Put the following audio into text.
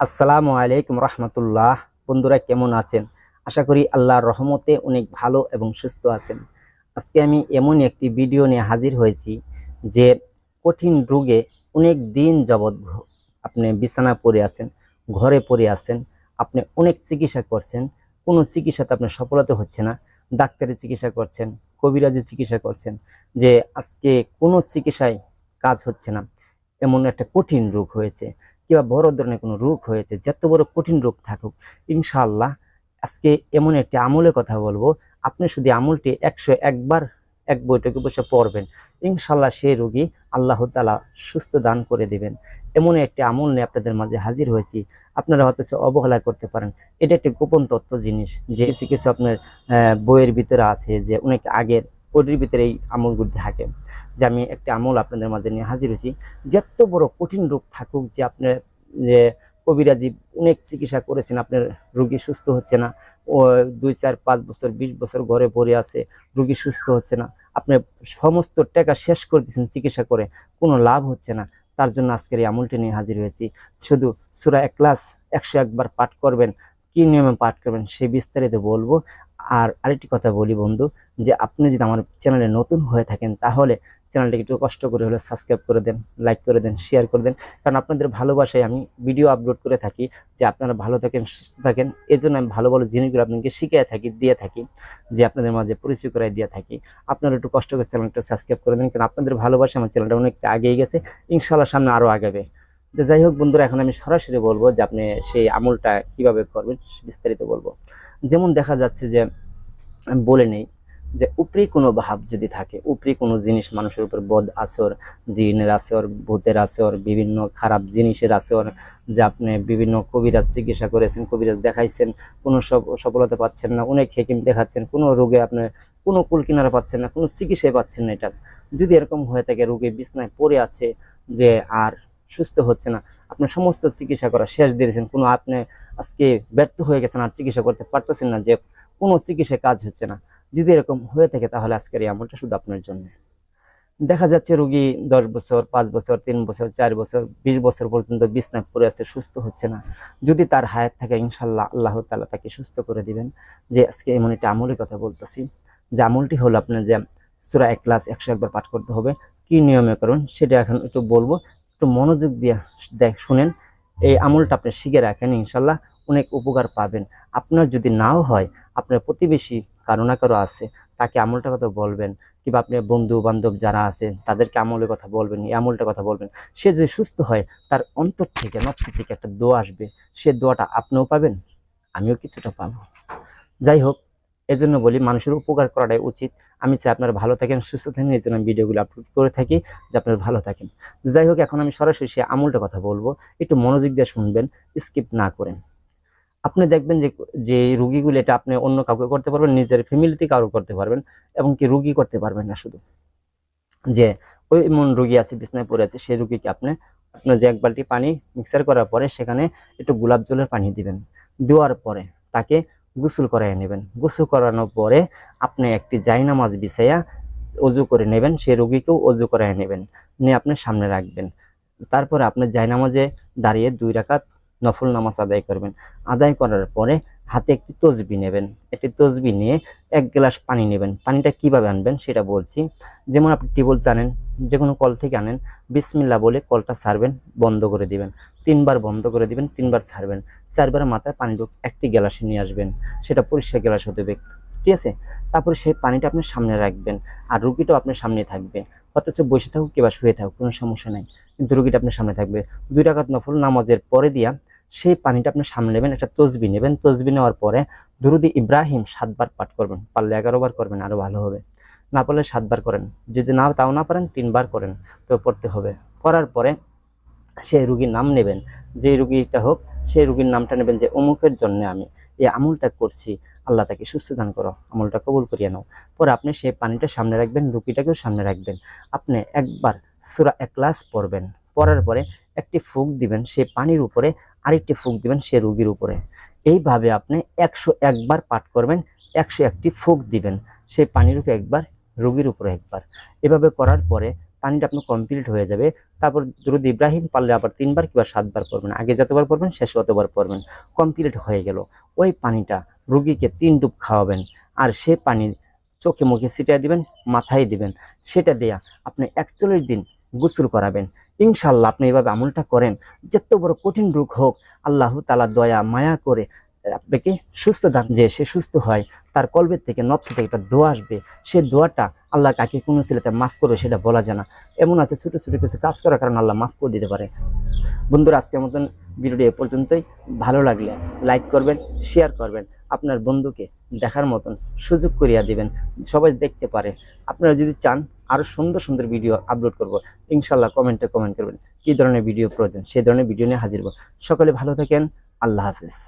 আসসালামু আলাইকুম রহমতুল্লাহ। বন্ধুরা, কেমন আছেন? আশা করি আল্লাহর রহমতে অনেক ভালো এবং সুস্থ আছেন। আজকে আমি এমন একটি ভিডিও নিয়ে হাজির হয়েছি যে কঠিন রোগে অনেক দিন যাবৎ আপনি বিছানা পড়ে আছেন, ঘরে পড়ে আছেন, আপনি অনেক চিকিৎসা করছেন, কোনো চিকিৎসাতে আপনার সফলতা হচ্ছে না ডাক্তারি চিকিৎসা করছেন কবিরাজি চিকিৎসা করছেন, যে আজকে কোনো চিকিৎসায় কাজ হচ্ছে না। এমন একটা কঠিন রোগ হয়েছে। কিংবা বড় ধরনের কোনো রোগ হয়েছে, যত বড় কঠিন রোগ থাকুক, ইনশাআল্লাহ আজকে এমন একটি আমলের কথা বলব। আপনি শুধু আমলটি একশো একবার এক বৈঠকে বসে পড়বেন ইনশাল্লাহ সেই রোগী আল্লাহ তালা সুস্থ দান করে দিবেন। এমন একটি আমল নিয়ে আপনাদের মাঝে হাজির হয়েছি, আপনারা হয়তো অবহেলা করতে পারেন। এটা একটি গোপন তত্ত্ব জিনিস যে কিছু কিছু আপনার বইয়ের ভিতরে আছে যে অনেক আগের বইয়ের ভিতরে এই আমলগুলি থাকে, যে আমি একটি আমল আপনাদের মাঝে নিয়ে হাজির হয়েছি। যত বড় কঠিন রোগ থাকুক, যে আপনার, যে কবিরাজি অনেক চিকিৎসা করেছেন, আপনার রুগী সুস্থ হচ্ছে না, ও দুই, চার, পাঁচ বছর, বিশ বছর ঘরে পড়ে আছে, রুগী সুস্থ হচ্ছে না, আপনি সমস্ত টাকা শেষ করে দিচ্ছেন চিকিৎসা করে, কোনো লাভ হচ্ছে না, তার জন্য আজকের এই আমলটি নিয়ে হাজির হয়েছি। শুধু সুরা এক ক্লাস একশো একবার পাঠ করবেন, কি নিয়মে পাঠ করবেন, সে বিস্তারিত বলব। আর আরেকটি কথা বলি বন্ধু, যে আপনি যদি আমার চ্যানেলে নতুন হয়ে থাকেন, তাহলে চ্যানেলটাকে একটু কষ্ট করে হলে সাবস্ক্রাইব করে দেন লাইক করে দেন শেয়ার করে দেন। কারণ আপনাদের ভালোবাসায় আমি ভিডিও আপলোড করে থাকি, যে আপনারা ভালো থাকেন, সুস্থ থাকেন এই জন্য আমি ভালো ভালো জিনিসগুলো আপনাকে শিখিয়ে থাকি, দিয়ে থাকি, যে আপনাদের মাঝে পরিচয় করাই দিয়ে থাকি। আপনারা একটু কষ্ট করে চ্যানেলটা সাবস্ক্রাইব করে দেন, কারণ আপনাদের ভালোবাসা আমার চ্যানেলটা অনেকটা আগেই গেছে। ইনশাল্লাহ সামনে আরও আগাবে। যাই হোক বন্ধুরা, এখন আমি সরাসরি বলব যে আপনি সেই আমলটা কীভাবে করবেন বিস্তারিত বলব। যেমন দেখা যাচ্ছে যে আমি বলে নেই যে উপরি কোনো ভাব যদি থাকে, উপরি কোনো জিনিস মানুষের উপর বদ আসর, জিনের আসর, ভূতের আসর, বিভিন্ন খারাপ জিনিসের আসর, যে আপনি বিভিন্ন কবিরাজ চিকিৎসা করেছেন, কবিরাজ দেখাইছেন, কোনো সফলতা পাচ্ছেন না, অনেক হেকিম দেখাচ্ছেন, কোনো রোগে আপনি কোনো কুল কিনারা পাচ্ছেন না, কোনো চিকিৎসাই পাচ্ছেন না এটা। যদি এরকম হয়ে থাকে, রোগে বিছনায় পড়ে আছে যে আর সুস্থ হচ্ছে না। আপনার সমস্ত চিকিৎসা করা শেষ দিয়েছেন। কোনো আপনি আজকে ব্যর্থ হয়ে গেছেন আর চিকিৎসা করতে পারতেছেন না যে কোনো চিকিৎসায় কাজ হচ্ছে না। যদি এরকম হয়ে থাকে তাহলে আজকের এই আমলটা শুধু আপনার জন্য। দেখা যাচ্ছে রোগী দশ বছর, পাঁচ বছর, তিন বছর, চার বছর, বিশ বছর পর্যন্ত বিছনায় পড়ে আছে, সুস্থ হচ্ছে না। যদি তার হায়াত থাকে, ইনশাল্লাহ আল্লাহ তালা তাকে সুস্থ করে দিবেন। যে আজকে এমন একটা আমলের কথা বলতেছি, যে আমলটি হলো আপনার যে সুরা এক ক্লাস একশো একবার পাঠ করতে হবে। কি নিয়মে করুন সেটা এখন একটু বলব। একটু মনোযোগ দিয়ে দেখ, শুনেন। এই আমলটা আপনি শিখে রাখেন, ইনশাল্লাহ অনেক উপকার পাবেন। আপনার যদি নাও হয়, আপনার প্রতিবেশী কারও না কারও আছে, তাকে আমলটা কথা বলবেন, কিংবা আপনার বন্ধু বান্ধব যারা আছে, তাদেরকে আমলের কথা বলবেন, এই আমলটার কথা বলবেন। সে যদি সুস্থ হয়, তার অন্তর থেকে নফসি থেকে একটা দোয়া আসবে। সে দোয়াটা আপনিও পাবেন, আমিও কিছুটা পাবো। যাই হোক এজন্য বলি মানুষের উপকার করাটাই উচিত। আমি চাই আপনারা ভালো থাকেন, সুস্থ থাকেন, এই জন্য আমি ভিডিওগুলো আপলোড করে থাকি, যে আপনারা ভালো থাকেন। যাই হোক, এখন আমি সরাসরি সে আমলটা কথা বলব। একটু মনোযোগ দিয়ে শুনবেন স্কিপ না করেন। আপনি দেখবেন যে যে রুগীগুলো এটা আপনি অন্য কাউকে করতে পারবেন, নিজের ফ্যামিলিতে কারও করতে পারবেন, এবং কি রুগী করতে পারবেন না শুধু। যে ওই এমন রুগী আছে, বিছনায় পড়ে আছে, সেই রুগীকে আপনি, আপনার যে এক বালতি পানি মিক্সার করার পরে সেখানে একটু গোলাপ জলের পানি দিবেন। দেওয়ার পরে তাকে গোসল করাই নেবেন। গোসল করানোর পরে আপনি একটি জাইনামাজ বিছাইয়া অজু করে নেবেন, সে রোগীকেও অজু করাই নেবেন, নিয়ে আপনি সামনে রাখবেন। তারপরে আপনি জাইনামাজে দাঁড়িয়ে দুই রাকাত নফল নামাজ আদায় করবেন। আদায় করার পরে হাতে একটি তসবি নেবেন। একটি তসবি নিয়ে এক গ্লাস পানি নেবেন। পানিটা কীভাবে আনবেন সেটা বলছি। যেমন আপনি টিউবওয়েল জানেন যে কোনো কল থেকে আনেন, বিসমিল্লা বলে কলটা ছাড়বেন বন্ধ করে দিবেন। তিনবার বন্ধ করে দিবেন, তিনবার ছাড়বেন চারবার মাথায় পানি ঢুক, একটি গ্লাসে নিয়ে আসবেন। সেটা পরিষ্কার গ্লাস হতে হবে। ঠিক আছে? তারপরে সেই পানিটা আপনি সামনে রাখবেন আর রুগীটাও আপনার সামনে থাকবে। অথচ বসে থাকুক কিংবা শুয়ে থাকুক কোনো সমস্যা নাই। কিন্তু রুগীটা আপনার সামনে থাকবে। দুই টাকাত নফল নামাজের পরে দিয়া সেই পানিটা আপনি সামনে নেবেন, একটা তসবি নেবেন। তসবি নেওয়ার পরে দুরুদি ইব্রাহিম সাতবার পাঠ করবেন। পারলে এগারো বার করবেন, আরও ভালো হবে। না পারলে সাতবার করেন। যদি না, তাও না পারেন, তিনবার করেন, তো পড়তে হবে। করার পরে সেই রুগীর নাম নেবেন। যে রুগীটা হোক, সেই রুগীর নামটা নেবেন যে, অমুকের জন্য আমি এই আমলটা করছি, আল্লাহ তাকে সুস্থ দান করো, আমলটা কবুল করিয়ে নাও। পরে আপনি সেই পানিটা সামনে রাখবেন, রুগীটাকেও সামনে রাখবেন। আপনি একবার সুরা একলাস পড়বেন। পড়ার পরে একটি ফুক দিবেন সেই পানির উপরে, আরেকটি ফুক দিবেন সে রুগীর উপরে। এইভাবে আপনি একশো একবার পাঠ করবেন, একশো একটি ফুক দিবেন সেই পানির উপরে একবার, রুগীর উপরে একবার। এভাবে করার পরে পানিটা আপনার কমপ্লিট হয়ে যাবে। তারপর দুরুদ ইব্রাহিম পারলে আবার তিনবার কিংবা সাতবার পড়বেন। আগে যতবার পড়বেন, শেষে অতবার পড়বেন। কমপ্লিট হয়ে গেল। ওই পানিটা রুগীকে তিন ডুব খাওয়াবেন আর সে পানি চোখে মুখে ছিটিয়ে দিবেন, মাথায় দিবেন। সেটা দেয়া আপনি একচল্লিশ দিন গোসল করাবেন। ইনশাল্লাহ আপনি এইভাবে আমলটা করেন, যত বড় কঠিন রোগ হোক, আল্লাহ তালা দয়া, মায়া করে আপনাকে সুস্থ দান যে সে সুস্থ হয়, তার কলবের থেকে নবসে থেকে একটা দোয়া আসবে। সে দোয়াটা আল্লাহ কাকে কোনো ছেলেতে মাফ করবে সেটা বলা যায় না। এমন আছে ছোট ছোট কিছু কাজ করার কারণে আল্লাহ মাফ করে দিতে পারে। বন্ধুরা, আজকের মতন ভিডিওটি এ পর্যন্তই। ভালো লাগলে লাইক করবেন, শেয়ার করবেন। আপনার বন্ধুকে দেখার মতন সুযোগ করিয়া দিবেন। সবাই দেখতে পারে। আপনারা যদি চান আরও সুন্দর সুন্দর ভিডিও আপলোড করব। ইনশাল্লাহ কমেন্টে কমেন্ট করবেন, কী ধরনের ভিডিও প্রয়োজন? সেই ধরনের ভিডিও নিয়ে হাজির হব। সকলে ভালো থাকেন, আল্লাহ হাফিজ।